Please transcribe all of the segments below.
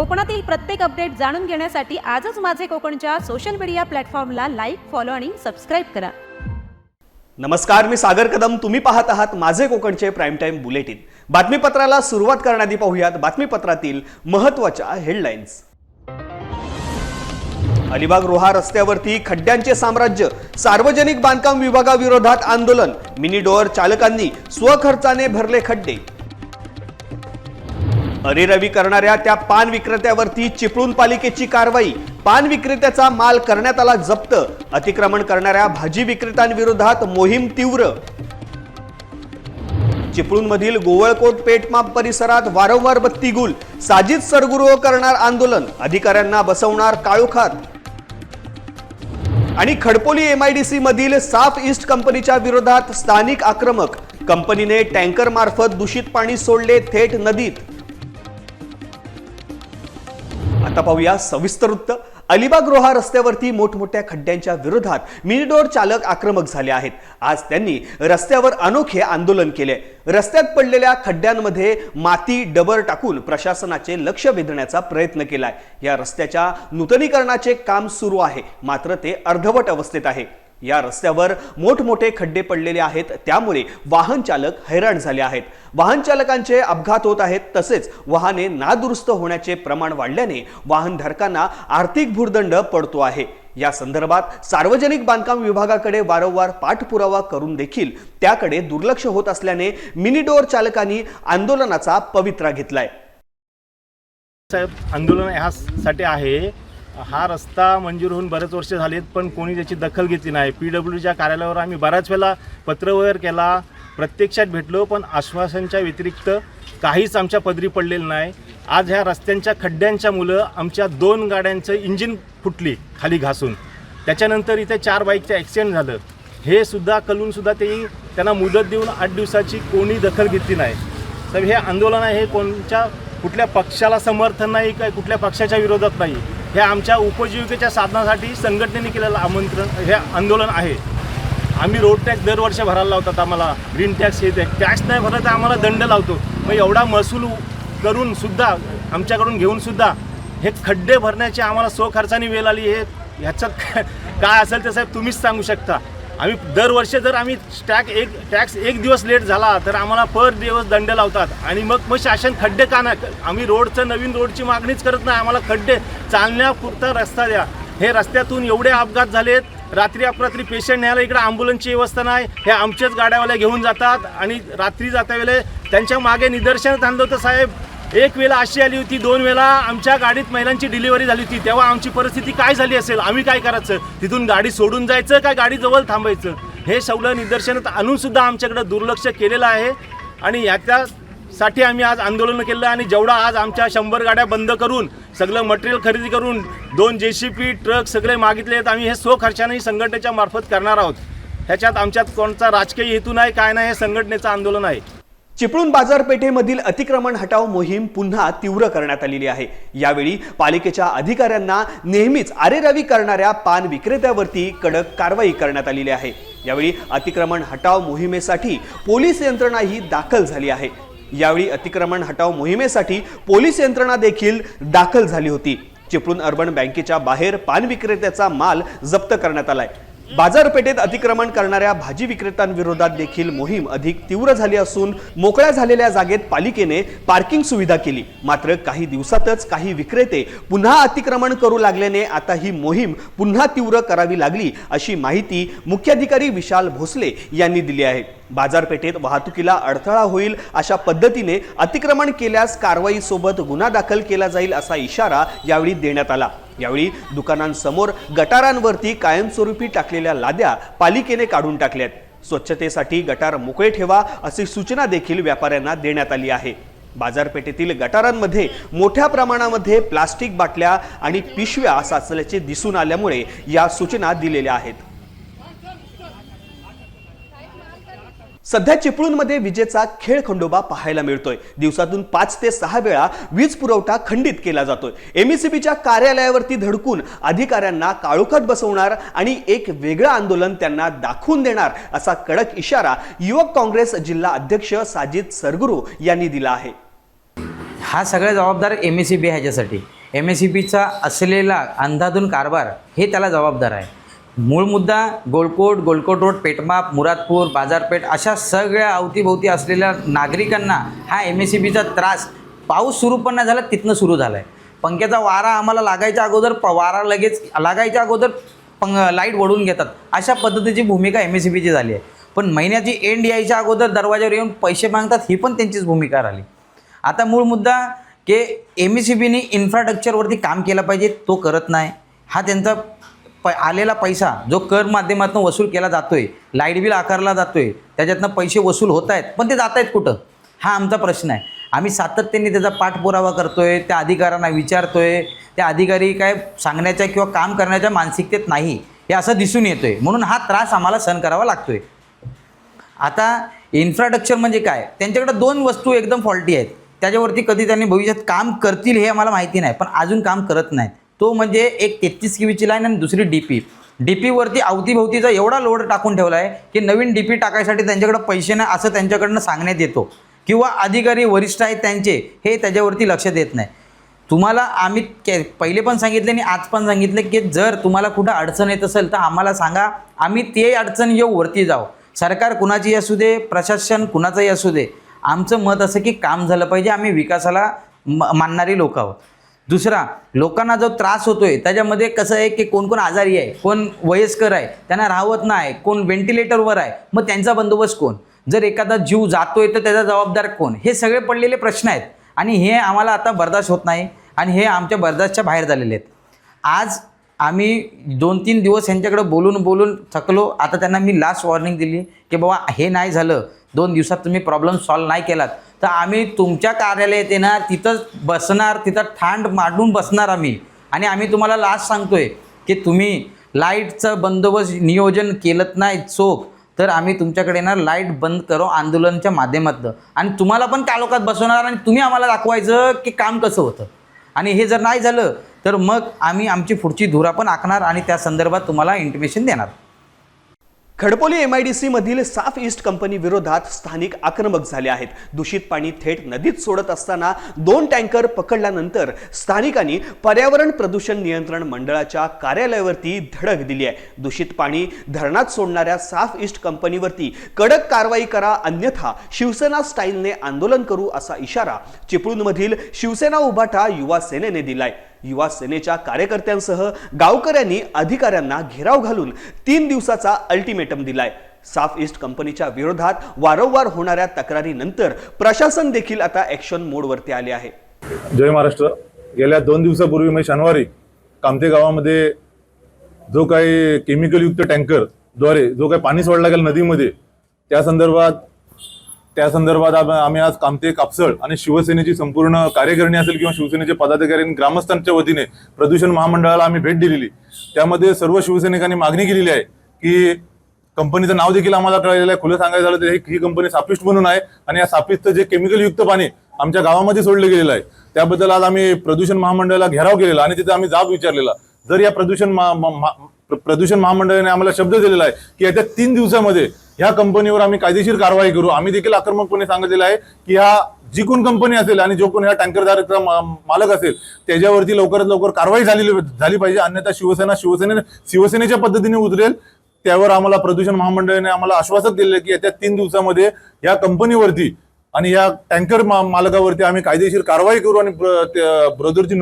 कोकणातील प्रत्येक अपडेट जाणून घेण्यासाठी आजच माझे कोकणच्या सोशल मीडिया प्लॅटफॉर्मला लाईक फॉलो आणि सबस्क्राईब करा. नमस्कार मी सागर कदम. तुम्ही पाहत आहात माझे कोकणचे प्राईम टाइम बुलेटिन बातमीपत्राला सुरुवात करण्याआधी पाहूयात बातमीपत्रातील महत्त्वाच्या हेडलाईन्स अलिबाग रोहा रस्त्यावरती खड्ड्यांचे साम्राज्य सार्वजनिक बांधकाम विभागाविरोधात आंदोलन मिनी डोअर चालकांनी स्वखर्चाने भरले खड्डे. अरेरवी करणाऱ्या त्या पान विक्रेत्यावरती चिपळूण पालिकेची कारवाई. पान विक्रेत्याचा माल करण्यात आला जप्त. अतिक्रमण करणाऱ्या भाजी विक्रेत्यांविरोधात मोहीम तीव्र. चिपळूणमधील गोवळकोट पेटमाप परिसरात वारंवार बत्ती गुल साजिद सरगुरुह करणार आंदोलन. अधिकाऱ्यांना बसवणार काळोखात. आणि खडपोली एमआयडीसी मधील साफ ईस्ट कंपनीच्या विरोधात स्थानिक आक्रमक. कंपनीने टँकर मार्फत दूषित पाणी सोडले थेट नदीत. आता पाहूया सविस्तर वृत्त. अलिबाग रोहा रस्त्यावरती मोठमोठ्या खड्ड्यांच्या विरोधात मिनीडोर चालक आक्रमक झाले आहेत. आज त्यांनी रस्त्यावर अनोखे आंदोलन केले. रस्त्यात पडलेल्या खड्ड्यांमध्ये माती डबर टाकून प्रशासनाचे लक्ष वेधण्याचा प्रयत्न केलाय. या रस्त्याच्या नूतनीकरणाचे काम सुरू आहे. मात्र ते अर्धवट अवस्थेत आहे. या रस्त्यावर मोठमोठे खड्डे पडलेले आहेत. त्यामुळे वाहन चालक हैराण झाले आहेत. वाहन चालकांचे अपघात होत आहेत. तसेच वाहने नादुरुस्त होण्याचे प्रमाण वाढल्याने वाहनधारकांना आर्थिक भूर्दंड पडतो आहे. या संदर्भात सार्वजनिक बांधकाम विभागाकडे वारंवार पाठपुरावा करून देखील त्याकडे दुर्लक्ष होत असल्याने मिनीडोअर चालकांनी आंदोलनाचा पवित्रा घेतलाय. साहेब आंदोलन ह्यासाठी आहे हा रस्ता मंजूर होऊन बरेच वर्ष झालेत पण कोणी त्याची दखल घेतली नाही. पी डब्ल्यू डीच्या कार्यालयावर आम्ही बऱ्याच वेळा पत्रव्यवहार केला प्रत्यक्षात भेटलो पण आश्वासनच्या व्यतिरिक्त काहीच आमच्या पदरी पडलेलं नाही. आज ह्या रस्त्यांच्या खड्ड्यांच्या मुलं आमच्या दोन गाड्यांचं इंजिन फुटली खाली घासून. त्याच्यानंतर इथे चार बाईकचं ॲक्सिडेंट झालं. हे सुद्धा कलून सुद्धा ते त्यांना मुदत देऊन आठ दिवसाची कोणी दखल घेतली नाही. तर हे आंदोलन आहे हे कोणच्या कुठल्या पक्षाला समर्थन नाही काय कुठल्या पक्षाच्या विरोधात नाही. हे आमच्या उपजीविकेच्या साधनासाठी संघटनेने केलेलं आमंत्रण हे आंदोलन आहे. आम्ही रोड टॅक्स दरवर्षी भरायला लावतात आम्हाला. ग्रीन टॅक्स हे टॅक्स टॅक्स नाही भरलं तर आम्हाला दंड लावतो. मग एवढा महसूल करून सुद्धा आमच्याकडून घेऊन सुद्धा हे खड्डे भरण्याची आम्हाला स्वखर्चाने वेळ आली. हे ह्याच्यात काय- काय असेल ते साहेब तुम्हीच सांगू शकता. आम्ही दरवर्षी जर आम्ही टॅक एक टॅक्स एक दिवस लेट झाला तर आम्हाला पर दिवस दंड लावतात. आणि मग मग शासन खड्डे का नाही आम्ही रोडचं नवीन रोडची मागणीच करत नाही. आम्हाला खड्डे चालण्यापुरता रस्ता द्या. हे रस्त्यातून एवढे अपघात झालेत रात्री अपरात्री पेशंट न्यायला इकडे ॲम्ब्युलन्सची व्यवस्था नाही. हे आमच्याच गाड्यावाल्या घेऊन जातात आणि रात्री जाता वेळे त्यांच्या मागे निदर्शन आणलं होतं साहेब. एक वेळा अशी आली होती दोन वेळा आमच्या गाडीत महिलांची डिलिव्हरी झाली होती. तेव्हा आमची परिस्थिती काय झाली असेल? आम्ही काय करायचं? तिथून गाडी सोडून जायचं का गाडी जवळ थांबायचं? हे सगळं निदर्शनात आणून सुद्धा आमच्याकडे दुर्लक्ष केलेलं आहे. आणि याच्यासाठी आम्ही आज आंदोलन केलं आणि जेवढा आज आमच्या शंभर गाड्या बंद करून सगळं मटेरियल खरेदी करून दोन जे सी पी ट्रक सगळे मागितले आहेत आम्ही हे स्वखर्चाने संघटनेच्या मार्फत करणार आहोत. ह्याच्यात आमच्यात कोणता राजकीय हेतू नाही काय नाही हे संघटनेचं आंदोलन आहे. चिपळूण बाजारपेठेमधील अतिक्रमण हटाव मोहीम पुन्हा तीव्र करण्यात आलेली आहे. यावेळी पालिकेच्या अधिकाऱ्यांना नेहमीच आरेरावी करणाऱ्या पान विक्रेत्यावरती कडक कारवाई करण्यात आलेली आहे. यावेळी अतिक्रमण हटाव मोहिमेसाठी पोलीस यंत्रणाही दाखल झाली आहे. यावेळी अतिक्रमण हटाव मोहिमेसाठी पोलीस यंत्रणा देखील दाखल झाली होती. चिपळूण अर्बन बँकेच्या बाहेर पान विक्रेत्याचा माल जप्त करण्यात आलाय. बाजारपेठेत अतिक्रमण करणाऱ्या भाजी विक्रेत्यांविरोधात देखील मोहीम अधिक तीव्र झाली असून मोकळ्या झालेल्या जागेत पालिकेने पार्किंग सुविधा केली. मात्र काही दिवसातच काही विक्रेते पुन्हा अतिक्रमण करू लागल्याने आता ही मोहीम पुन्हा तीव्र करावी लागली अशी माहिती मुख्याधिकारी विशाल भोसले यांनी दिली आहे. बाजारपेठेत वाहतुकीला अडथळा होईल अशा पद्धतीने अतिक्रमण केल्यास कारवाईसोबत गुन्हा दाखल केला जाईल असा इशारा यावेळी देण्यात आला. यावेळी दुकानांसमोर गटारांवरती कायमस्वरूपी टाकलेल्या लाद्या पालिकेने काढून टाकल्यात. स्वच्छतेसाठी गटार मोकळे ठेवा अशी सूचना देखील व्यापाऱ्यांना देण्यात आली आहे. बाजारपेठेतील गटारांमध्ये मोठ्या प्रमाणामध्ये प्लास्टिक बाटल्या आणि पिशव्या साचल्याचे दिसून आल्यामुळे या सूचना दिलेल्या आहेत. सध्या चिपळूणमध्ये विजेचा खेळ खंडोबा पाहायला मिळतोय. दिवसातून पाच ते सहा वेळा वीज पुरवठा खंडित केला जातोय. एमईसीबीच्या कार्यालयावरती धडकून अधिकाऱ्यांना काळोखात बसवणार आणि एक वेगळं आंदोलन त्यांना दाखवून देणार असा कडक इशारा युवक काँग्रेस जिल्हा अध्यक्ष साजिद सरगुरू यांनी दिला आहे. हा सगळ्या जबाबदार एम एस सी बी ह्याच्यासाठी. एम एस सी बीचा असलेला अंधाधून कारभार हे त्याला जबाबदार आहे. मूळ मुद्दा गोलकोट गोलकोट रोड पेटमाप मुरादपूर बाजारपेठ अशा सगळ्या अवतीभोवती असलेल्या नागरिकांना हा एम एस सी बीचा त्रास पाऊस सुरू पण नाही झाला तिथनं सुरू झाला आहे पंख्याचा वारा आम्हाला लागायच्या अगोदर प वारा लगेच लागायच्या अगोदर पंग लाइट वळून घेतात. अशा पद्धतीची भूमिका एम एस सी बीची झाली आहे. पण महिन्याची एंड यायच्या अगोदर दरवाजावर येऊन पैसे मागतात ही पण त्यांचीच भूमिका राहिली. आता मूळ मुद्दा की एम एस सी बीने इन्फ्रास्ट्रक्चरवरती काम केलं पाहिजे तो करत नाही. हा त्यांचा प आलेला पैसा जो कर माध्यमातून वसूल केला जातो आहे लाइट बिल आकारला जातो आहे त्याच्यातनं पैसे वसूल होत आहेत पण ते जात आहेत कुठं? हा आमचा प्रश्न आहे. आम्ही सातत्याने त्याचा पाठपुरावा करतो आहे त्या अधिकाऱ्यांना विचारतो आहे त्या अधिकारी काय सांगण्याच्या किंवा काम करण्याच्या मानसिकतेत नाही हे असं दिसून येतो आहे म्हणून हा त्रास आम्हाला सहन करावा लागतो आहे आता इन्फ्रास्ट्रक्चर म्हणजे काय? त्यांच्याकडे दोन वस्तू एकदम फॉल्टी आहेत. त्याच्यावरती कधी त्यांनी भविष्यात काम करतील हे आम्हाला माहिती नाही पण अजून काम करत नाहीत. तो म्हणजे एक तेहतीस किवीची लाईन आणि दुसरी डी पी डी पीवरती अवतीभोवतीचा एवढा लोड टाकून ठेवला आहे की नवीन डी पी टाकायसाठी त्यांच्याकडे पैसे नाही असं त्यांच्याकडनं सांगण्यात येतो. किंवा अधिकारी वरिष्ठ आहेत त्यांचे हे त्याच्यावरती लक्ष देत नाही. तुम्हाला आम्ही के पहिले पण सांगितले आणि आज पण सांगितलं की जर तुम्हाला कुठं अडचण येत असेल तर आम्हाला सांगा. आम्ही ते अडचण येऊ वरती जाऊ. सरकार कुणाची असू दे प्रशासन कुणाचंही असू दे. आमचं मत असं की काम झालं पाहिजे आम्ही विकासाला म मानणारी लोक आहोत. दुसरा लोकांना जो त्रास होतो आहे त्याच्यामध्ये कसं आहे की कोण कोण आजारी आहे कोण वयस्कर आहे त्यांना राहत नाही कोण व्हेंटिलेटरवर आहे मग त्यांचा बंदोबस्त कोण? जर एखादा जीव जातोय तर त्याचा जबाबदार कोण? हे सगळे पडलेले प्रश्न आहेत. आणि हे आम्हाला आता बर्दाश्त होत नाही आणि हे आमच्या बर्दाश्तच्या बाहेर झालेले आहेत. आज आम्ही दोन तीन दिवस यांच्याकडे बोलून बोलून थकलो. आता त्यांना मी लास्ट वॉर्निंग दिली की बाबा हे नाही झालं. दोन दिवसात तुम्ही प्रॉब्लेम सॉल्व नाही केलात. तर आम्ही तुमच्या कार्यालयात येणार तिथंच बसणार तिथं ठांड मांडून बसणार आम्ही. आणि आम्ही तुम्हाला लास्ट सांगतोय की तुम्ही लाईटचं बंदोबस्त नियोजन केलं नाही चोख. तर आम्ही तुमच्याकडे येणार लाइट बंद करो आंदोलनच्या माध्यमातलं आणि तुम्हाला पण कालोखात बसवणार आणि तुम्ही आम्हाला दाखवायचं की काम कसं होतं. आणि हे जर नाही झालं तर मग आम्ही आमची पुढची धुरा पण आखणार आणि त्या संदर्भात तुम्हाला इंटिमेशन देणार. खडपोली एम आय डी मधील साफ ईस्ट कंपनी विरोधात स्थानिक आक्रमक झाले आहेत. दूषित पाणी थेट नदीत सोडत असताना दोन टँकर पकडल्यानंतर स्थानिकांनी पर्यावरण प्रदूषण नियंत्रण मंडळाच्या कार्यालयावरती धडक दिली आहे. दूषित पाणी धरणात सोडणाऱ्या साफ ईस्ट कंपनीवरती कडक कारवाई करा अन्यथा शिवसेना स्टाईलने आंदोलन करू असा इशारा चिपळूणमधील शिवसेना उभाटा युवा सेनेने दिलाय. युवा सेनेच्या कार्यकर्त्यांसह गावकऱ्यांनी अधिकाऱ्यांना घेराव घालून तीन दिवसाचा अल्टिमेटम दिलाय. साफ ईस्ट कंपनीच्या विरोधात वारंवार होणाऱ्या तक्रारीनंतर प्रशासन देखील आता ॲक्शन मोडवरती आले आहे. जय महाराष्ट्र. गेल्या दोन दिवसापूर्वी म्हणजे शनिवारी कामते गावामध्ये जो काही केमिकलयुक्त टँकरद्वारे जो काही पाणी सोडला गेला नदीमध्ये त्या संदर्भात त्या संदर्भात आम्ही आज कामते कापसळ आणि शिवसेनेची संपूर्ण कार्यकारिणी असेल किंवा शिवसेनेचे पदाधिकारी आणि ग्रामस्थांच्या वतीने प्रदूषण महामंडळाला आम्ही भेट दिलेली. त्यामध्ये सर्व शिवसैनिकांनी मागणी केलेली आहे की कंपनीचं नाव देखील आम्हाला कळलेलं आहे खुलं सांगायचं झालं तर ही- ही कंपनी सापिष्ट म्हणून आहे आणि या सापिस्टचं जे केमिकलयुक्त पाणी आमच्या गावामध्ये सोडलं गेलेलं आहे. त्याबद्दल आज आम्ही प्रदूषण महामंडळाला घेराव केलेला आणि तिथे आम्ही जाब विचारलेला. जर या प्रदूषण प्रदूषण महामंडळाने आम्हाला शब्द दिलेला आहे की येत्या तीन दिवसामध्ये ह्या कंपनीवर आम्ही कायदेशीर कारवाई करू. आम्ही देखील आक्रमकपणे सांगितलेलं आहे की ह्या जी कोण कंपनी असेल आणि जो कोण ह्या टँकरधारकचा मा- मालक असेल त्याच्यावरती लवकरात लवकर कारवाई झालेली झाली पाहिजे. अन्यथा शिवसेना शिवसेने शिवसेनेच्या पद्धतीने उतरेल. त्यावर आम्हाला प्रदूषण महामंडळाने आम्हाला आश्वासन दिले आहे की येत्या तीन दिवसामध्ये या कंपनीवरती आणि या टँकर मा- मालकावरती आम्ही कायदेशीर कारवाई करू आणि ब्र- ब्रदरची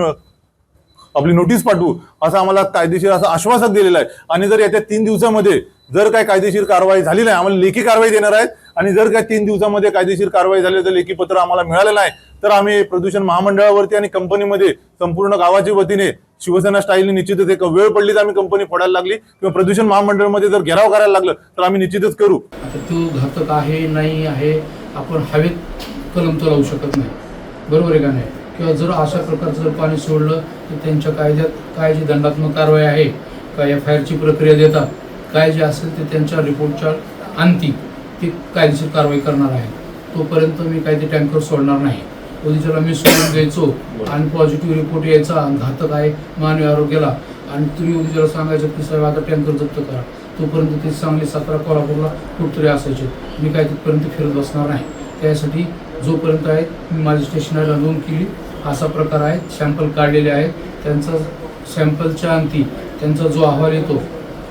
आपली नोटीस पाठवू. असं आम्हाला कायदेशीर असं आश्वासन दिलेलं आहे. आणि जर येत्या तीन दिवसामध्ये जर काय कायदेशीर कारवाई झाली नाही आम्हाला लेखी कारवाई देणार आहेत. आणि जर काय तीन दिवसामध्ये कायदेशीर कारवाई झाली तर लेखी पत्र आम्हाला मिळालं नाही तर आम्ही प्रदूषण महामंडळावरती आणि कंपनीमध्ये संपूर्ण गावाच्या वतीने शिवसेना स्टाईलने निश्चितच एक वेळ पडलीच आम्ही कंपनी फोडायला लागली. किंवा प्रदूषण महामंडळामध्ये जर घेराव करायला लागलं तर आम्ही निश्चितच करू. आता तू घातक आहे नाही आहे आपण हवेत कलम तर शकत नाही. बरोबर आहे का नाही? किंवा जर अशा प्रकारचं जर पाणी सोडलं तर त्यांच्या कायद्यात काय जी दंडात्मक कारवाई आहे का एफ आय आरची प्रक्रिया देतात काय जे असेल ते त्यांच्या रिपोर्टच्या अंती ती कायदेशीर कारवाई करणार आहे तोपर्यंत मी काही ते टँकर सोडणार नाही. उद्याच्याला मी सोडून द्यायचो. आणि पॉझिटिव्ह रिपोर्ट यायचा घातक आहे मानवी आरोग्याला. आणि तुम्ही उद्याच्याला सांगायचं की साहेब आता टँकर जप्त करा. तोपर्यंत ते सांगली सातारा कोल्हापूरला कुठतरी असायचे. मी काय तिथपर्यंत फिरत बसणार नाही. त्यासाठी जोपर्यंत आहेत मी माझी स्टेशनरीला नोंद केली. असा प्रकार आहे सॅम्पल काढलेले आहेत. त्यांचा सॅम्पलच्या अंती त्यांचा जो अहवाल येतो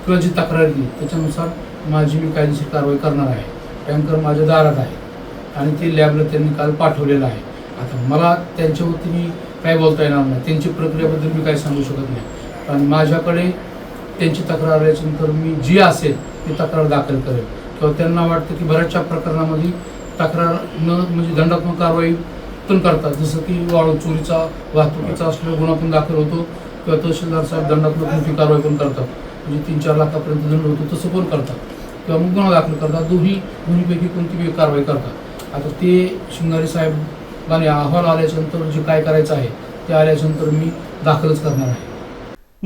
किंवा जी तक्रार येते त्याच्यानुसार माझी मी कायदेशीर कारवाई करणार आहे. टँकर माझ्या दारात आहे. आणि ते लॅबला त्यांनी काल पाठवलेलं आहे. आता मला त्यांच्या वतीने काय बोलता येणार नाही. त्यांची प्रक्रियेबद्दल मी काही सांगू शकत नाही. पण माझ्याकडे त्यांची तक्रार आल्याच्यानंतर मी जी असेल ती तक्रार दाखल करेल. किंवा त्यांना वाटतं की बऱ्याचशा प्रकरणामध्ये तक्रार न म्हणजे दंडात्मक कारवाई पण करतात. जसं की वाळू चोरीचा वाहतुकीचा असलेला गुन्हा पण दाखल होतो. किंवा तहसीलदार साहेब दंडात्मक मोठी कारवाई पण करतात. म्हणजे तीन चार लाखापर्यंत दंड होतो तसं पण करतात. किंवा मग गुन्हा दाखल करतात. दोन्ही दोन्हीपैकी कोणती कारवाई करतात. आता ते शिंगारे साहेबांनी अहवाल आल्याच्यानंतर जे काय करायचं आहे ते आल्याच्यानंतर मी दाखलच करणार आहे.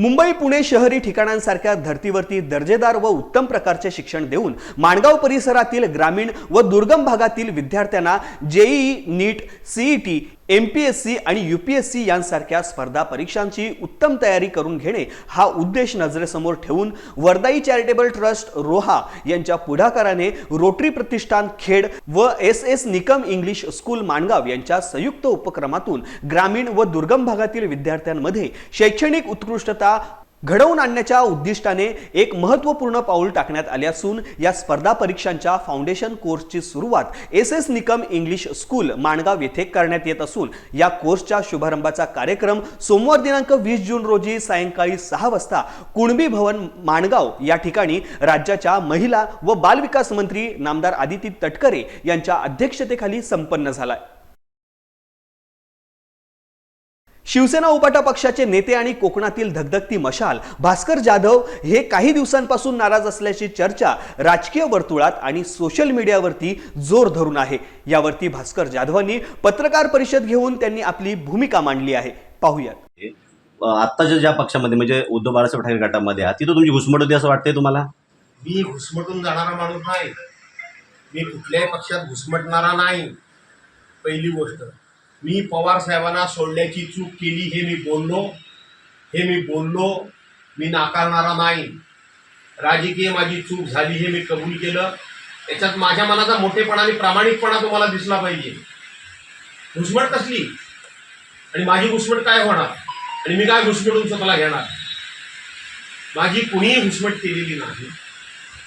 मुंबई पुणे शहरी ठिकाणांसारख्या धर्तीवरती दर्जेदार व उत्तम प्रकारचे शिक्षण देऊन माणगाव परिसरातील ग्रामीण व दुर्गम भागातील विद्यार्थ्यांना JEE NEET CET M P S C आणि यू पी एस सी यांसारख्या स्पर्धा परीक्षांची उत्तम तयारी करून घेणे हा उद्देश नजरेसमोर ठेवून वर्दाई चॅरिटेबल ट्रस्ट रोहा यांच्या पुढाकाराने रोटरी प्रतिष्ठान खेड व S S Nikam English school Mangaon यांच्या संयुक्त उपक्रमातून ग्रामीण व दुर्गम भागातील विद्यार्थ्यांमध्ये शैक्षणिक उत्कृष्टता घडवून आणण्याच्या उद्दिष्टाने एक महत्त्वपूर्ण पाऊल टाकण्यात आले असून या स्पर्धा परीक्षांच्या फाउंडेशन कोर्सची सुरुवात S S Nikam English school Mangaon येथे करण्यात येत असून या कोर्सच्या शुभारंभाचा कार्यक्रम सोमवार दिनांक वीस जून रोजी सायंकाळी सहा वाजता कुणबी भवन माणगाव या ठिकाणी राज्याच्या महिला व बालविकास मंत्री नामदार आदिती तटकरे यांच्या अध्यक्षतेखाली संपन्न झाला. शिवसेना उपाटा पक्षाचे नेते आणि कोकणातील धगधगती मशाल भास्कर जाधव हे काही दिवसांपासून नाराज असल्याची चर्चा राजकीय वर्तुळात आणि सोशल मीडियावरती जोर धरून आहे. यावरती भास्कर जाधवांनी पत्रकार परिषद घेऊन त्यांनी आपली भूमिका मांडली आहे. पाहूयात. आत्ताच्या ज्या पक्षामध्ये म्हणजे उद्धव बाळासाहेब ठाकरे गटामध्ये आहात तिथं तुमची घुसमट होती असं वाटतंय तुम्हाला? मी घुसमटून जाणारा माणूस नाही. मी कुठल्याही पक्षात घुसमटणारा नाही. पहिली गोष्ट. मी पवार साहेबांना सोडण्याची चूक केली हे मी बोललो. हे मी बोललो. मी नाकारणारा नाही. राजकीय माझी चूक झाली हे मी कबूल केलं. याच्यात माझ्या मनाचा मोठेपणा आणि प्रामाणिकपणा तुम्हाला दिसला पाहिजे. घुसमट कसली? आणि माझी घुसमट काय होणार? आणि मी काय घुसमटून स्वतःला घेणार? माझी कुणीही घुसमट केलेली नाही.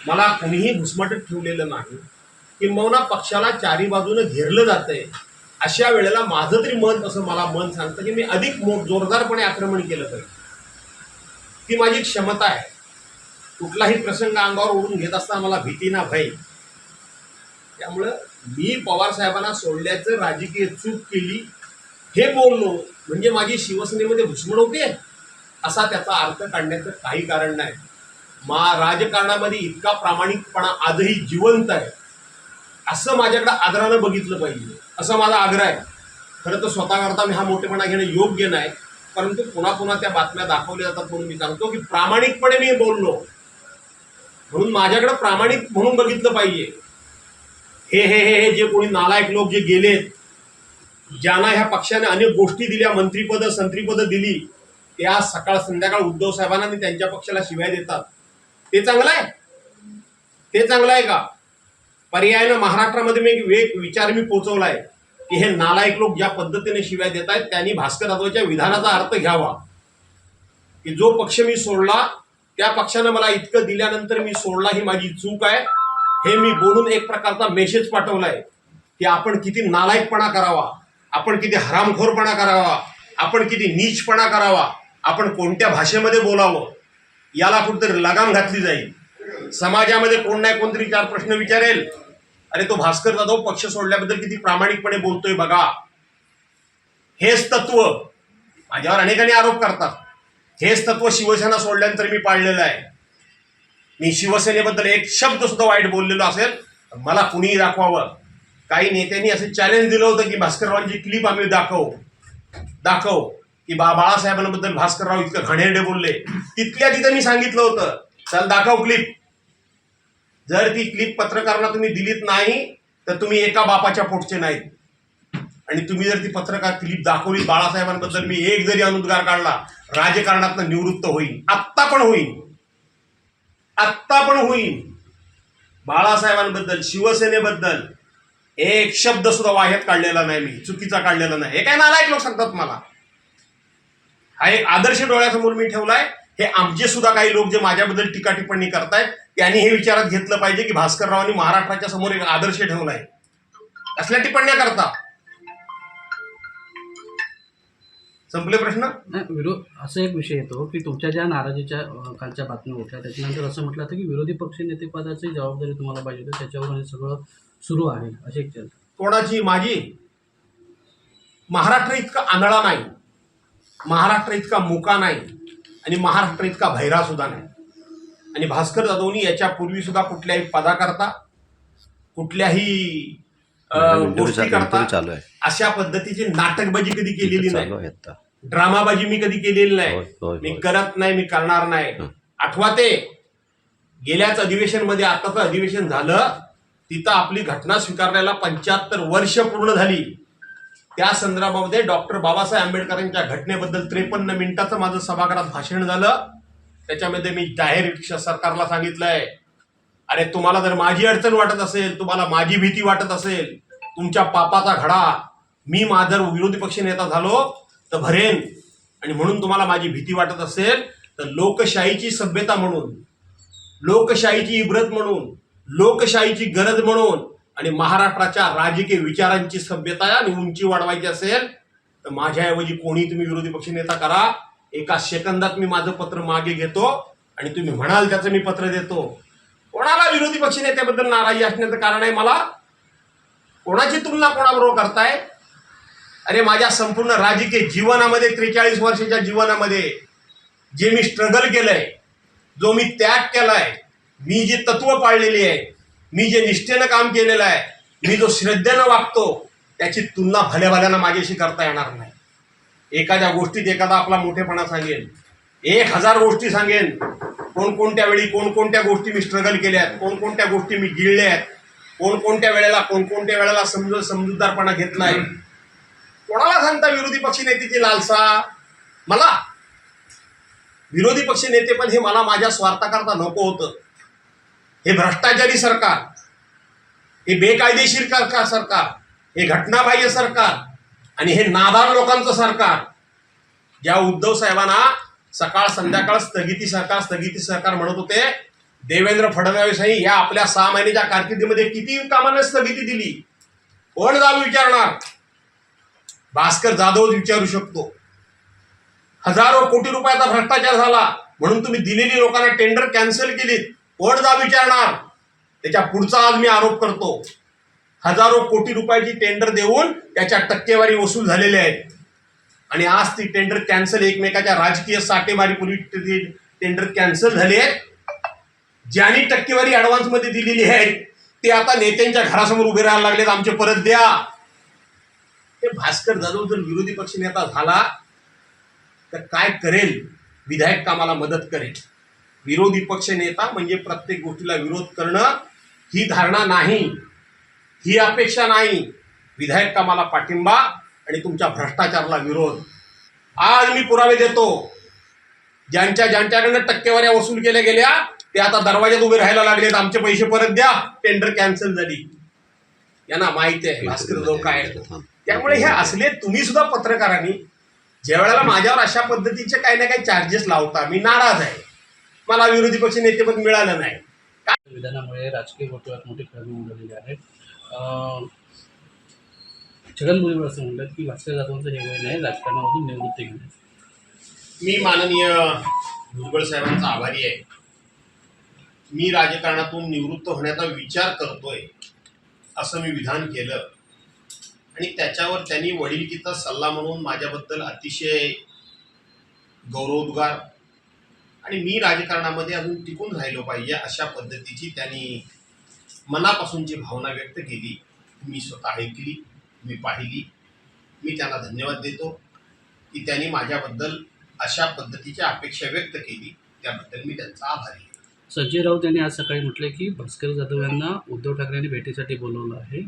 मला कुणीही घुसमटत ठेवलेलं नाही. किंबहुना पक्षाला चारी बाजूनं घेरलं जातंय. अशा वेळेला माझं तरी मन असं मला मन सांगतं की मी अधिक मो जोरदारपणे आक्रमण केलं पाहिजे ती माझी क्षमता आहे. कुठलाही प्रसंग अंगावर ओढून घेत असताना मला भीती ना भय. त्यामुळं मी पवार साहेबांना सोडल्याचं राजकीय चूक केली. हे बोललो. म्हणजे माझी शिवसेनेमध्ये घुसमट होते असा त्याचा अर्थ काढण्याचं काही कारण नाही. मा राजकारणामध्ये इतका प्रामाणिकपणा आजही जिवंत आहे. असं माझ्याकडे आदरानं बघितलं पाहिजे. असं माझा आग्रह आहे. खरं तर स्वतःकरता मी हा मोठेपणा घेणं योग्य नाही परंतु पुन्हा पुन्हा त्या बातम्या दाखवल्या जातात म्हणून मी सांगतो की प्रामाणिकपणे मी बोललो. म्हणून माझ्याकडे प्रामाणिक म्हणून बघितलं पाहिजे. हे हे हे हे जे कोणी नालायक लोक जे गेलेत ज्यांना ह्या पक्षाने अनेक गोष्टी दिल्या मंत्रीपदं संत्रीपदं दिली त्या सकाळ संध्याकाळ उद्धव साहेबांना त्यांच्या पक्षाला शिवाय देतात. ते चांगलं आहे? ते चांगलं आहे का? पर्यायानं महाराष्ट्रामध्ये मी एक वेग विचार मी पोचवलाय की हे नालायक लोक ज्या पद्धतीने शिव्या देत आहेत त्यांनी भास्कर जाधवच्या विधानाचा अर्थ घ्यावा. की जो पक्ष मी सोडला त्या पक्षानं मला इतकं दिल्यानंतर मी सोडला ही माझी चूक आहे. हे मी बोलून एक प्रकारचा मेसेज पाठवलाय की आपण किती नालायकपणा करावा आपण किती हरामखोरपणा करावा आपण किती नीचपणा करावा आपण कोणत्या भाषेमध्ये बोलावं याला कुठेतरी लगाम घातली जाईल. समाजामध्ये कोण नाही कोणतरी चार प्रश्न विचारेल अरे तो भास्कर जाधव पक्ष सोडल्याबद्दल किती प्रामाणिकपणे बोलतोय बघा. हेच तत्व माझ्यावर अनेकांनी आरोप करतात. हेच तत्व शिवसेना सोडल्यानंतर मी पाळलेलं आहे. मी शिवसेनेबद्दल एक शब्द सुद्धा वाईट बोललेलो असेल मला कुणीही दाखवावं. काही नेत्यांनी असं चॅलेंज दिलं होतं की भास्कररावांची क्लिप आम्ही दाखवू. दाखव. की बा बाळासाहेबांबद्दल भास्करराव इतकं घणेरडे बोलले. तिथल्या तिथं मी सांगितलं होतं. चल दाखव क्लिप जर ती क्लिप पत्रकारांना तुम्ही दिलीत नाही तर तुम्ही एका बापाच्या पोटचे नाहीत. आणि तुम्ही जर ती पत्रकार क्लिप दाखवली बाळासाहेबांबद्दल मी एक जरी अनुद्गार काढला राजकारणात निवृत्त होईल आत्ता पण होईल आत्ता पण होईल बाळासाहेबांबद्दल शिवसेनेबद्दल एक शब्द सुद्धा वाह्यात काढलेला नाही मी चुकीचा काढलेला नाही. हे काय नालायक लोक सांगतात मला? हा एक आदर्श डोळ्यासमोर मी ठेवलाय. हे आमचे सुद्धा काही लोक जे माझ्याबद्दल टीका टिप्पणी करतायत त्यांनी हे विचारात घेतलं पाहिजे की भास्कररावांनी महाराष्ट्राच्या समोर एक आदर्श ठेवलाय असल्या टिप्पण्या करता? संपले प्रश्न? विरोध असा एक विषय येतो की तुमच्या ज्या नाराजीच्या कालच्या बातम्या होत्या त्याच्यानंतर असं म्हटलं होतं की विरोधी पक्षनेतेपदाची जबाबदारी तुम्हाला पाहिजे होती त्याच्यावर हे सगळं सुरू आहे अशी एक चर्चा. कोणाची? माझी? महाराष्ट्र इतका आंधळा नाही. महाराष्ट्र इतका मुका नाही. आणि महाराष्ट्र इतका भैरा सुद्धा नाही. आणि भास्कर जाधवनी याच्यापूर्वी सुद्धा कुठल्याही पदाकरता कुठल्याही अं, गोष्टी करता चालू आहे. अशा पद्धतीची नाटकबाजी कधी केलेली नाही. ड्रामाबाजी मी कधी केलेली नाही. मी. करत नाही मी करणार नाही. आठवा ते गेल्याच अधिवेशनमध्ये आताचं अधिवेशन झालं तिथं आपली घटना स्वीकारल्याला पंच्याहत्तर वर्ष पूर्ण झाली. त्या संदर्भामध्ये डॉक्टर बाबासाहेब आंबेडकरांच्या घटनेबद्दल त्रेपन्न मिनिटाचं माझं सभागृहात भाषण झालं. त्याच्यामध्ये मी जाहीर सरकारला सांगितलंय. अरे तुम्हाला जर माझी अडचण वाटत असेल तुम्हाला माझी भीती वाटत असेल तुमच्या पापाचा घडा मी माझा विरोधी पक्ष नेता झालो तर भरेन. आणि म्हणून तुम्हाला माझी भीती वाटत असेल तर लोकशाहीची सभ्यता म्हणून लोकशाहीची इब्रत म्हणून लोकशाहीची गरज म्हणून आणि महाराष्ट्राच्या राजकीय विचारांची सभ्यता आणि उंची वाढवायची असेल तर माझ्याऐवजी कोणी तुम्ही विरोधी पक्ष नेता करा. एका सेकंदात मी माझं पत्र मागे घेतो आणि तुम्ही म्हणाल त्याचं मी पत्र देतो. कोणाला विरोधी पक्ष नेत्याबद्दल नाराजी असण्याचं कारण आहे मला? कोणाची तुलना कोणाबरोबर करताय? अरे माझ्या संपूर्ण राजकीय जीवनामध्ये त्रेचाळीस वर्षाच्या जीवनामध्ये जे मी स्ट्रगल केलंय जो मी त्याग केलाय मी जे तत्व पाळलेली आहे मी जे निष्ठेनं काम केलेलं आहे मी जो श्रद्धेनं वागतो त्याची तुलना भल्याभल्यानं माझ्याशी करता येणार नाही. एखाद्या गोष्टीत एखादा आपला मोठेपणा सांगेन. एक हजार गोष्टी सांगेन. कोणकोणत्या वेळी कोणकोणत्या गोष्टी मी स्ट्रगल केल्यात कोणकोणत्या गोष्टी मी गिळल्या आहेत कोणकोणत्या वेळेला कोणकोणत्या वेळेला समजून समजूतदारपणा घेतलाय कोणाला सांगता विरोधी पक्ष नेत्याची लालसा? मला. विरोधी पक्ष नेतेपद हे मला माझ्या स्वार्थाकरता नको होतं. हे भ्रष्टाचारी सरकार. हे बेकायदेशीर सरकार. हे घटनाबाह्य सरकार. आणि हे नादान लोकांचं सरकार. ज्या उद्धव साहेबांना सकाळ संध्याकाळ स्थगिती सरकार स्थगिती सरकार म्हणत होते देवेंद्र फडणवीसांनी या आपल्या सहा महिन्याच्या कारकिर्दीमध्ये किती कामांना स्थगिती दिली? कोण जाब विचारणार? भास्कर जाधव विचारू शकतो. हजारो कोटी रुपयाचा भ्रष्टाचार झाला. म्हणून तुम्ही दिलेली लोकांना टेंडर कॅन्सल केलीत. कोण जा विचारणार? त्याच्या पुढचा आज मी आरोप करतो. हजारो कोटी रुपयाची टेंडर देऊन त्याच्या टक्केवारी वसूल झालेल्या आहेत. आणि आज ती टेंडर कॅन्सल एकमेकाच्या राजकीय साठेमारीपूर्वी ती टेंडर कॅन्सल झाली आहेत. ज्यांनी टक्केवारी ॲडव्हान्समध्ये दिलेली आहे ते आता नेत्यांच्या घरासमोर उभे राहायला लागलेत. आमचे परत द्या. हे भास्कर जाधव जर विरोधी पक्ष नेता झाला तर काय करेल? विधायक कामाला मदत करेल. विरोधी पक्ष नेता म्हणजे प्रत्येक गोष्टीला विरोध करणं ही धारणा नाही. ही अपेक्षा नाही. विधायक कामाला पाठिंबा आणि तुमच्या भ्रष्टाचाराला विरोध. आज मी पुरावे देतो. ज्यांच्या ज्यांच्याकडनं टक्केवाऱ्या वसूल केल्या गेल्या ते आता दरवाज्यात उभे राहायला लागलेत. आमचे पैसे परत द्या. टेंडर कॅन्सल झाली. यांना माहिती आहे भास्कर जाधव काय आहे. त्यामुळे हे असले तुम्ही सुद्धा पत्रकारांनी ज्या वेळेला माझ्यावर अशा पद्धतीचे काही ना काही चार्जेस लावता मी नाराज आहे. मला विरोधी पक्ष नेतेपद मिळालं नाही. विधानामुळे राजकीय वर्तुळात मोठी खळबळ उडालेली आहे. छगन भुजबळ असं म्हणतात की भास्कर जाधवांचं हे वय नाही राजकारणामधून निवृत्ती घेणे मी माननीय भुजबळ साहेबांचा आभारी आहे. मी राजकारणातून निवृत्त होण्याचा विचार करतोय असं मी विधान केलं. आणि त्याच्यावर त्यांनी वडिलकीचा सल्ला म्हणून माझ्याबद्दल अतिशय गौरवोद्गार आणि मी राजकारणामध्ये अजून टिकून राहिलो पाहिजे अशा पद्धतीची त्यांनी मनापासूनची भावना व्यक्त केली. मी स्वतः ऐकली मी पाहिली. मी त्यांना धन्यवाद देतो की त्यांनी माझ्याबद्दल अशा पद्धतीची अपेक्षा व्यक्त केली. त्याबद्दल मी त्यांचा आभारी आहे. संजय राऊत यांनी आज सकाळी म्हटलं की भास्कर जाधव यांना उद्धव ठाकरेंनी भेटीसाठी बोलवलं आहे.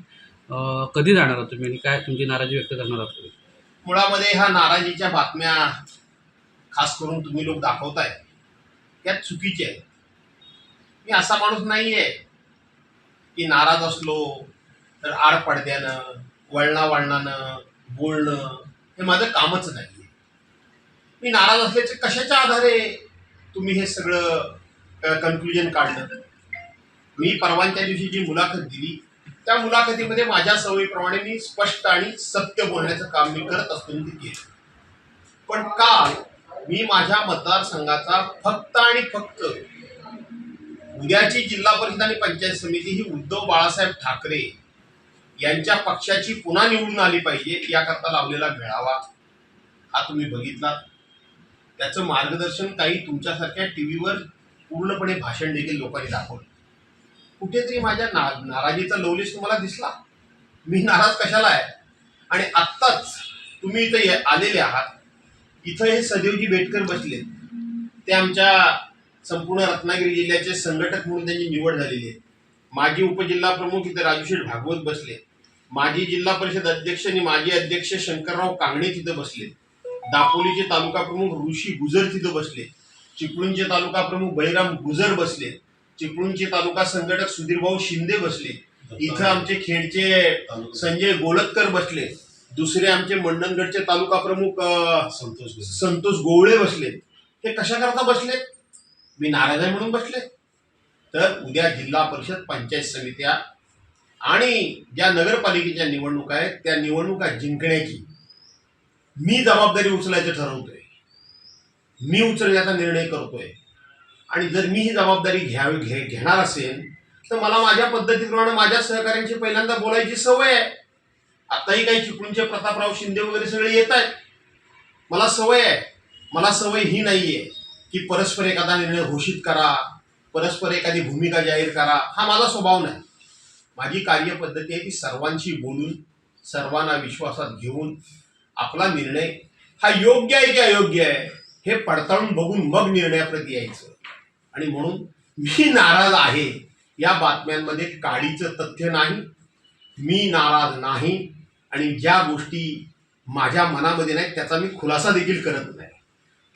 कधी जाणार आहात तुम्ही आणि काय तुमची नाराजी व्यक्त करणार आहात तुम्ही? मुळामध्ये ह्या नाराजीच्या बातम्या खास करून तुम्ही लोक दाखवताय त्या चुकीच्या आहेत. मी असा माणूस नाही आहे की नाराज असलो तर आड पडद्यानं वळणा वळणानं बोलणं हे माझं कामच नाही मी नाराज असल्याचे कशाच्या आधारे तुम्ही हे सगळं कन्क्लुजन काढलं? मी परवानच्या दिवशी जी मुलाखत दिली त्या मुलाखतीमध्ये माझ्या सवयीप्रमाणे मी स्पष्ट आणि सत्य बोलण्याचं काम मी करत असतो ते केलं. पण काल मी माझ्या मतदारसंघाचा फक्त आणि फक्त उद्याची जिल्हा परिषद आणि पंचायत समिती ही उद्धव बाळासाहेब ठाकरे यांच्या पक्षाची पुन्हा निवडून आली पाहिजे याकरता लावलेला मेळावा हा तुम्ही बघितला. त्याचं मार्गदर्शन काही तुमच्यासारख्या टी व्हीवर पूर्णपणे भाषण देखील लोकांनी दाखवलं. कुठेतरी माझ्या ना नाराजीचा लवलेश तुम्हाला दिसला? मी नाराज कशाला आहे? आणि आत्ताच तुम्ही इथं ये- आलेले आहात. इथं हे सदैवजी बेटकर बसले ते आमच्या संपूर्ण रत्नागिरी जिल्ह्याचे संघटक म्हणून त्यांची निवड झालेली आहे. माजी उपजिल्हा प्रमुख इथं राजूशेठ भागवत बसले. माजी जिल्हा परिषद अध्यक्ष आणि माजी अध्यक्ष शंकरराव कांगणे तिथं बसले. दापोलीचे तालुका प्रमुख ऋषी गुजर तिथं बसले. चिपळूणचे तालुका प्रमुख बळीराम गुजर बसले. चिपळूणचे तालुका संघटक सुधीरभाऊ शिंदे बसले. इथं आमचे खेडचे संजय गोलतकर बसले. दुसरे आमचे मंडणगडचे तालुका प्रमुख अं, संतोष गोवळे बसले. हे कशा करता बसले? मी नाराज आहे म्हणून बसले. तर उद्या जिल्हा परिषद पंचायत समित्या आणि ज्या नगरपालिकेच्या निवडणुका आहेत त्या निवडणुका जिंकण्याची मी जबाबदारी उचलायचं ठरवतोय. मी उचलण्याचा निर्णय करतोय. आणि जर मी ही जबाबदारी घ्यावी घे घेणार असेल तर मला माझ्या पद्धतीप्रमाणे माझ्या सहकाऱ्यांची पहिल्यांदा बोलायची सवय आहे. आताही काही चिपळूणचे प्रतापराव शिंदे वगैरे सगळे येत आहेत. मला सवय आहे. मला सवय ही नाही आहे की परस्पर एखादा निर्णय घोषित करा परस्पर एखादी भूमिका जाहीर करा हा माझा स्वभाव नाही. माझी कार्यपद्धती आहे ती सर्वांशी बोलून सर्वांना विश्वासात घेऊन आपला निर्णय हा योग्य आहे की अयोग्य आहे हे पडताळून बघून मग निर्णयाप्रती यायचं. आणि म्हणून मी नाराज आहे या बातम्यांमध्ये काडीचं तथ्य नाही मी नाराज नाही आणि ज्या गोष्टी माझ्या मनामध्ये नाही त्याचा मी खुलासा देखील करत नाही.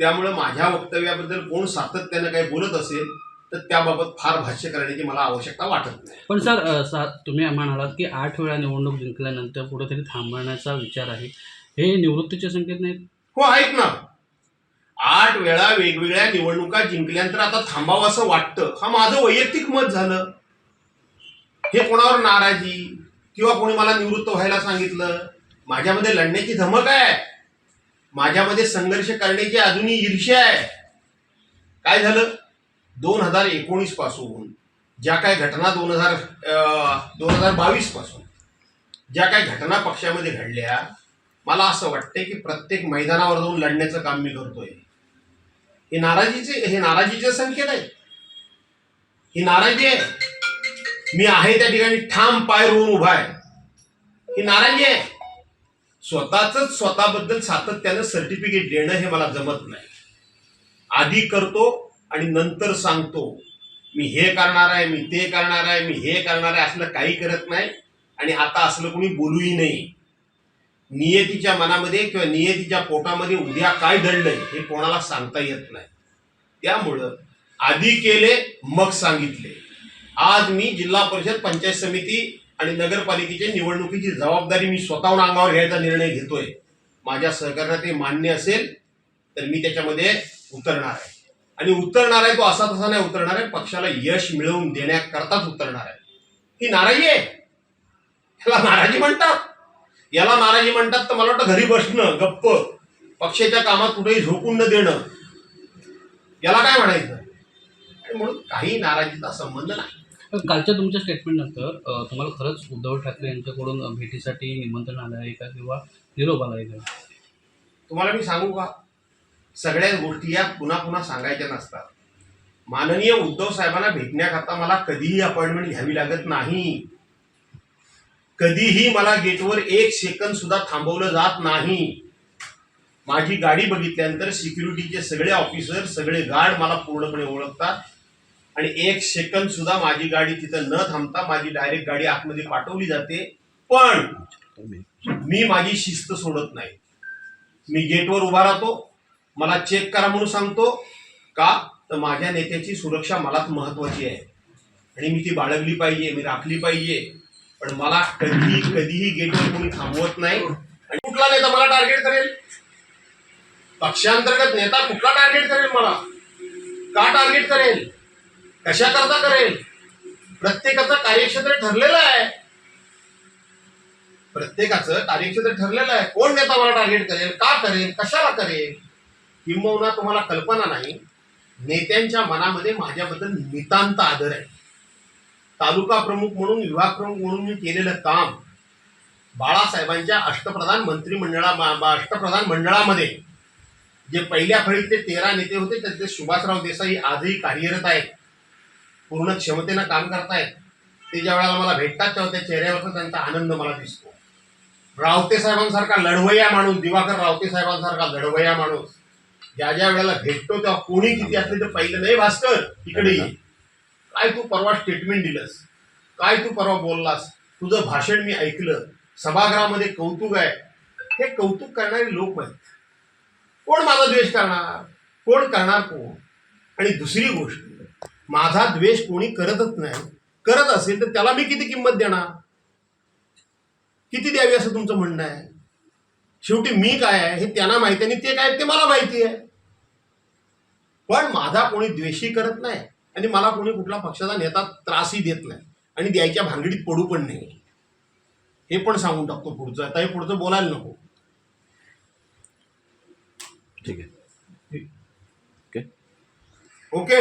त्यामुळं माझ्या वक्तव्याबद्दल कोण सातत्यानं काही बोलत असेल तर त्याबाबत फार भाष्य करण्याची मला आवश्यकता वाटत नाही. पण सर सा तुम्ही म्हणालात की आठ वेळा निवडणूक जिंकल्यानंतर कुठेतरी थांबण्याचा विचार आहे. हे निवृत्तीचे संकेत नाहीत? हो ऐक ना. आठ वेळा वेगवेगळ्या निवडणुका जिंकल्यानंतर आता थांबावं असं वाटतं. हा माझं वैयक्तिक मत झालं. हे कोणावर नाराजी? किंवा कोणी मला निवृत्त व्हायला सांगितलं? माझ्यामध्ये लढण्याची धमक आहे. माझ्यामध्ये संघर्ष करण्याची अजूनही ईर्ष्या आहे. काय झालं? दोन हजार एकोणीसपासून ज्या काय घटना दोन हजार दोन हजार बावीसपासून ज्या काही घटना पक्षामध्ये घडल्या मला असं वाटतंय की प्रत्येक मैदानावर जाऊन लढण्याचं काम मी करतोय. हे नाराजीचे हे नाराजीचे संकेत आहे ही नाराजी आहे. मी आहे त्या ठिकाणी ठाम पाय रोवून उभा आहे. ही नाराजी आहे. स्वतःच स्वतःबद्दल सातत्यानं सर्टिफिकेट देणं हे मला जमत नाही. आधी करतो आणि नंतर सांगतो मी हे करणार आहे मी ते करणार आहे मी हे करणार आहे असलं काही करत नाही आणि आता असलं कोणी बोलूही नाही. नियतीच्या मनामध्ये किंवा नियतीच्या पोटामध्ये उद्या काय दडलंय हे कोणाला सांगता येत नाही. त्यामुळं आधी केले मग सांगितले. आज मी जिल्हा परिषद पंचायत समिती आणि नगरपालिकेच्या निवडणुकीची जबाबदारी मी स्वतःहून अंगावर घ्यायचा निर्णय घेतोय. माझ्या सहकार्यात ते मान्य असेल तर मी त्याच्यामध्ये उतरणार आहे. आणि उतरणार आहे तो असा तसा नाही उतरणार आहे. पक्षाला यश मिळवून देण्याकरताच उतरणार आहे. ही नाराजी आहे. याला नाराजी म्हणतात. याला नाराजी म्हणतात तर मला वाटतं घरी बसणं गप्प पक्षाच्या कामात कुठेही झोकून न देणं याला काय म्हणायचं? आणि म्हणून काही नाराजीचा संबंध नाही. कालच्या तुमच्या स्टेटमेंटनंतर तुम्हाला खरंच उद्धव ठाकरे यांच्याकडून भेटीसाठी निमंत्रण आलं आहे का किंवा निरोप आला आहे का? तुम्हाला मी सांगू का? सगळ्या गोष्टी या पुन्हा पुन्हा सांगायच्या नसतात. माननीय उद्धव साहेबांना भेटण्याकरता मला कधीही अपॉइंटमेंट घ्यावी लागत नाही. कधीही मला गेटवर एक सेकंद सुद्धा थांबवलं जात नाही. माझी गाडी बघितल्यानंतर सिक्युरिटीचे सगळे ऑफिसर सगळे गार्ड मला पूर्णपणे ओळखतात. आणि एक सेकंद सुद्धा माझी गाडी तिथं न थांबता माझी डायरेक्ट गाडी आतमध्ये पाठवली जाते. पण मी माझी शिस्त सोडत नाही. मी गेटवर उभा राहतो. मला चेक करा म्हणून सांगतो. का? तर माझ्या नेत्याची सुरक्षा मलाच महत्वाची आहे. आणि मी ती बाळगली पाहिजे मी राखली पाहिजे. पण मला कधीही कधीही गेटवर कोणी थांबवत नाही. आणि कुठला नेता मला टार्गेट करेल? पक्षांतर्गत नेता कुठला टार्गेट करेल मला? का टार्गेट करेल? कशा करता करेल? प्रत्येकाचं कार्यक्षेत्र ठरलेलं आहे. प्रत्येकाचं कार्यक्षेत्र ठरलेलं आहे. कोण नेता मला टार्गेट करेल? का करेल? कशाला करेल? किंबहुना तुम्हाला कल्पना नाही. नेत्यांच्या मनामध्ये माझ्याबद्दल नितांत आदर आहे. तालुका प्रमुख म्हणून विभाग प्रमुख म्हणून मी केलेलं काम बाळासाहेबांच्या अष्टप्रधान मंत्रिमंडळा अष्टप्रधान मंडळामध्ये जे पहिल्या फळीतले तेरा नेते होते त्यातले सुभाषराव देसाई आजही कार्यरत आहेत. पूर्ण क्षमतेनं काम करतायत ते ज्या वेळेला मला भेटतात तेव्हा त्या चेहऱ्यावरचा त्यांचा आनंद मला दिसतो. रावते साहेबांसारखा लढवय्या माणूस दिवाकर रावते साहेबांसारखा लढवया माणूस ज्या ज्या वेळेला भेटतो तेव्हा कोणी किती असले तर पहिलं नाही भास्कर इकडे ये. काय तू परवा स्टेटमेंट दिलंस? काय तू परवा बोललास? तुझं भाषण मी ऐकलं. सभागृहामध्ये कौतुक आहे. हे कौतुक करणारे लोक आहेत. कोण माझा द्वेष करणार? कोण करणार कोण? आणि दुसरी गोष्ट माझा द्वेष कोणी करतच नाही. करत असेल तर त्याला मी किती किंमत देणार? किती द्यावी असं तुमचं म्हणणं आहे? शेवटी मी काय आहे हे त्यांना माहिती आणि ते काय ते मला माहिती आहे. पण माझा कोणी द्वेषी करत नाही आणि मला कोणी कुठला पक्षाचा नेता त्रासही देत नाही आणि द्यायच्या भानगडीत पडू पण नाही हे पण सांगून टाकतो पुढचं. आता हे पुढचं बोलायला नको. ठीक आहे. ओके?